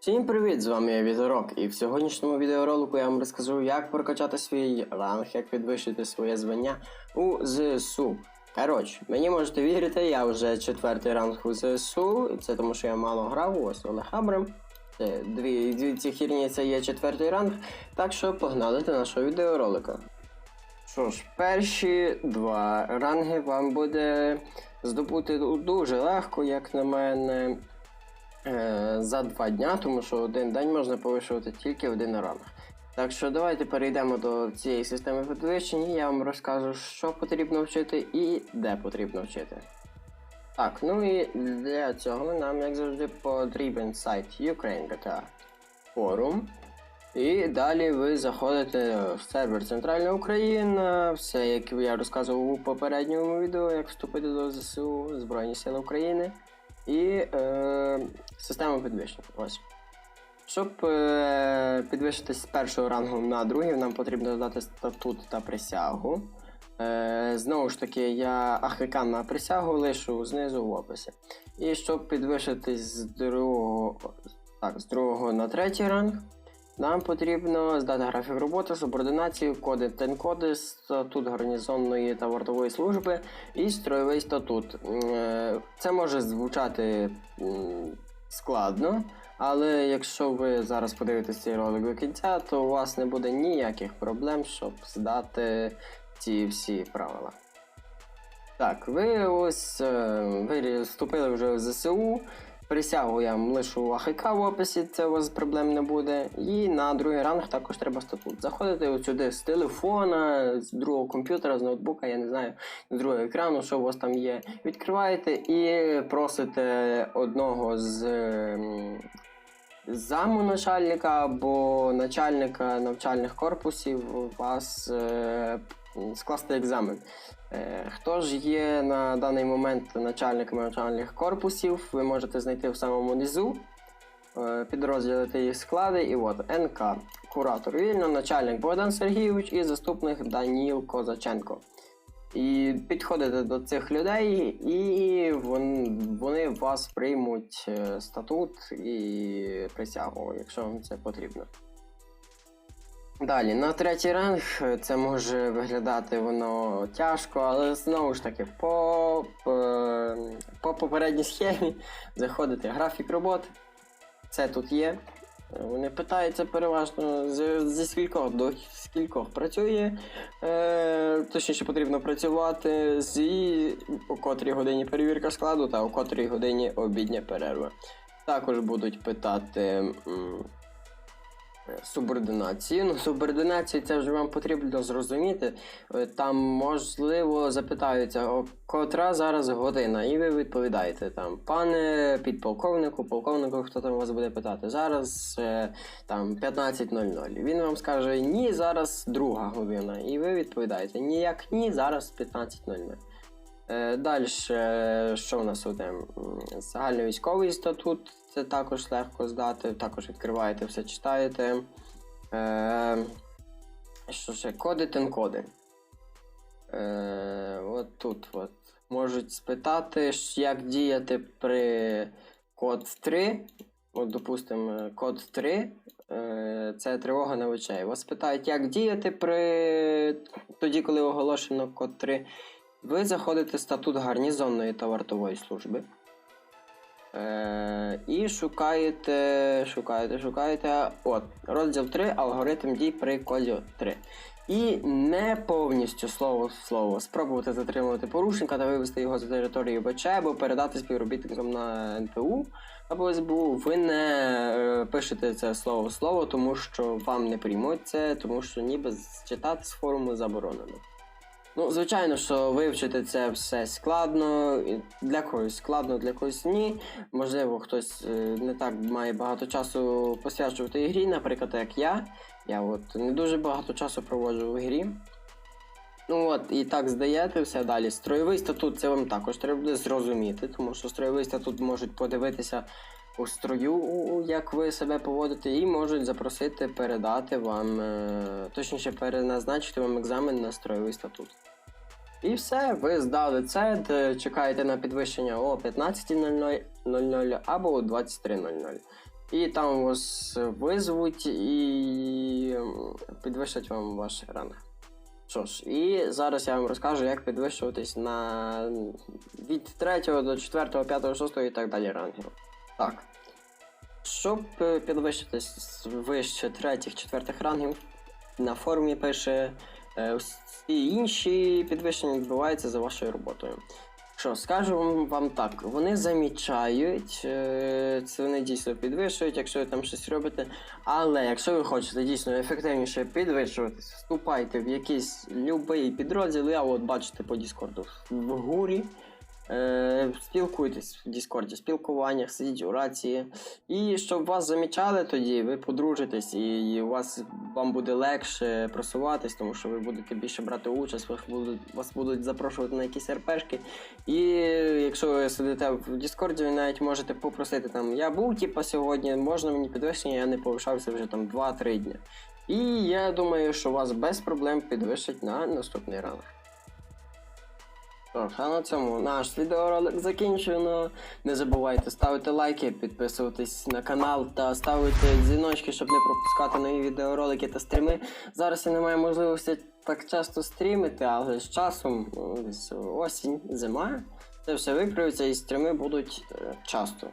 Всім привіт! З вами я Віторок, і в сьогоднішньому відеоролику я вам розкажу, як прокачати свій ранг, як підвищити своє звання у ЗСУ. Коротше, мені можете вірити, я вже четвертий ранг у ЗСУ, і це тому що я мало грав, ось Олег Абрам. Дві, дві ці хірні це є четвертий ранг, так що погнали до нашого відеоролика. Що ж, перші два ранги вам буде здобути дуже легко, як на мене за два дня, тому що один день можна повишувати тільки один ранг. Так що давайте перейдемо до цієї системи підвищень і я вам розкажу, що потрібно вчити і де потрібно вчити. Так, ну і для цього нам, як завжди, потрібен сайт Ukraine GTA Forum. І далі ви заходите в сервер Центральна Україна, все, як я розказував у попередньому відео, як вступити до ЗСУ, Збройні Сили України і е, система підвищень. Ось. Щоб е, підвищитись з першого рангу на другий, нам потрібно додати статут та присягу. Е, знову ж таки, я ахикан на присягу лишу знизу в описі. І щоб підвищитись з другого, так, з другого на третій ранг, нам потрібно здати графік роботи, субординацію, коди тенкоди, статут гарнізонної та вартової служби і строєвий статут. Е, Це може звучати складно, але якщо ви зараз подивитесь цей ролик до кінця, то у вас не буде ніяких проблем, щоб здати ці всі правила. Так, ви ось е, ви вступили вже в ЗСУ. Присягу я лишу АХК в описі, це у вас проблем не буде. І на другий ранг також треба статут. Заходите от сюди з телефона, з другого комп'ютера, з ноутбука, я не знаю, з другого екрану, що у вас там є. Відкриваєте і просите одного з ем, заму начальника або начальника навчальних корпусів вас е, скласти екзамен. Е, Хто ж є на даний момент начальниками навчальних корпусів, ви можете знайти в самому низу, е, підрозділити їх склади, і от НК, куратор вільно, начальник Богдан Сергійович і заступник Даніл Козаченко. І підходите до цих людей, і вони вас приймуть е, статут і присягу, якщо вам це потрібно. Далі, на третій ранг е, це може виглядати воно тяжко, але знову ж таки, по, по, по попередній схемі заходите графік роботи. Це тут є. Е, Вони питаються переважно зі скількох до скількох працює. Е, точніше потрібно працювати з у котрій годині перевірка складу та у котрій годині обідня перерва. Також будуть питати. м, Субординації. Ну, субординації це вже вам потрібно зрозуміти. Е, Там можливо запитаються, котра зараз година, і ви відповідаєте там, пане підполковнику, полковнику, хто там вас буде питати, зараз е, там 15.00. Він вам скаже, ні, зараз друга година. І ви відповідаєте, ніяк ні, зараз 15.00. Е, Далі, що в нас тут? М, Загальний військовий статут, це також легко здати, також відкриваєте, все читаєте. Е, що ще? Коди тенкоди. Е, от тут от. Можуть спитати, як діяти при код 3. От, допустимо, код 3 е, це тривога на очей. Вас питають, як діяти при тоді, коли оголошено код 3. Ви заходите в статут гарнізонної та вартової служби. Е, і шукаєте, шукаєте, шукаєте. От, розділ 3, алгоритм дій при коді 3. І не повністю слово в слово спробувати затримувати порушника та вивести його за територію ВЧ або передати співробітникам на НПУ або СБУ. Ви не е, пишете це слово в слово, тому що вам не приймуть це, тому що ніби читати з форуму заборонено. Ну, звичайно, що вивчити це все складно. Для когось складно, для когось ні. Можливо, хтось е, не так має багато часу посвячувати ігрі, наприклад, як я. Я от не дуже багато часу проводжу в грі. Ну от, і так здаєте все далі. Строєвий статут це вам також треба буде зрозуміти, тому що строєвий статут можуть подивитися у строю, як ви себе поводите, і можуть запросити передати вам, е, точніше, переназначити вам екзамен на строєвий статут. І все, ви здали це, чекаєте на підвищення о 15.00 або о 23.00. І там вас визвуть і підвищать вам ваш ранг. Що ж, і зараз я вам розкажу, як підвищуватись на від 3 до 4, 5, 6 і так далі рангів. Так. Щоб е, підвищитись вище 3, 4 рангів, на форумі пише е, всі інші підвищення відбуваються за вашою роботою. Що, скажу вам, так, вони замічають, е, це вони дійсно підвищують, якщо ви там щось робите. Але якщо ви хочете дійсно ефективніше підвищуватись, вступайте в якийсь любий підрозділ, я от бачите по Діскорду в гурі. Е, спілкуйтесь в Діскорді, спілкуваннях, сидіть у рації. І щоб вас замічали тоді, ви подружитесь, і у вас вам буде легше просуватись, тому що ви будете більше брати участь, вас будуть, вас будуть запрошувати на якісь РПшки. І якщо ви сидите в Діскорді, ви навіть можете попросити там, я був типа сьогодні, можна мені підвищення, я не повишався вже там 2-3 дні. І я думаю, що вас без проблем підвищать на наступний ранг. Тож, а на цьому наш відеоролик закінчено. Не забувайте ставити лайки, підписуватись на канал та ставити дзвіночки, щоб не пропускати нові відеоролики та стріми. Зараз я не маю можливості так часто стрімити, але з часом, ну, десь осінь, зима, це все виправиться і стріми будуть е, часто.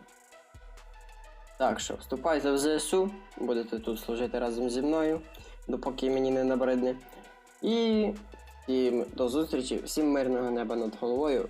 Так що, вступайте в ЗСУ, будете тут служити разом зі мною, допоки мені не набридне. І всім до зустрічі, всім мирного неба над головою.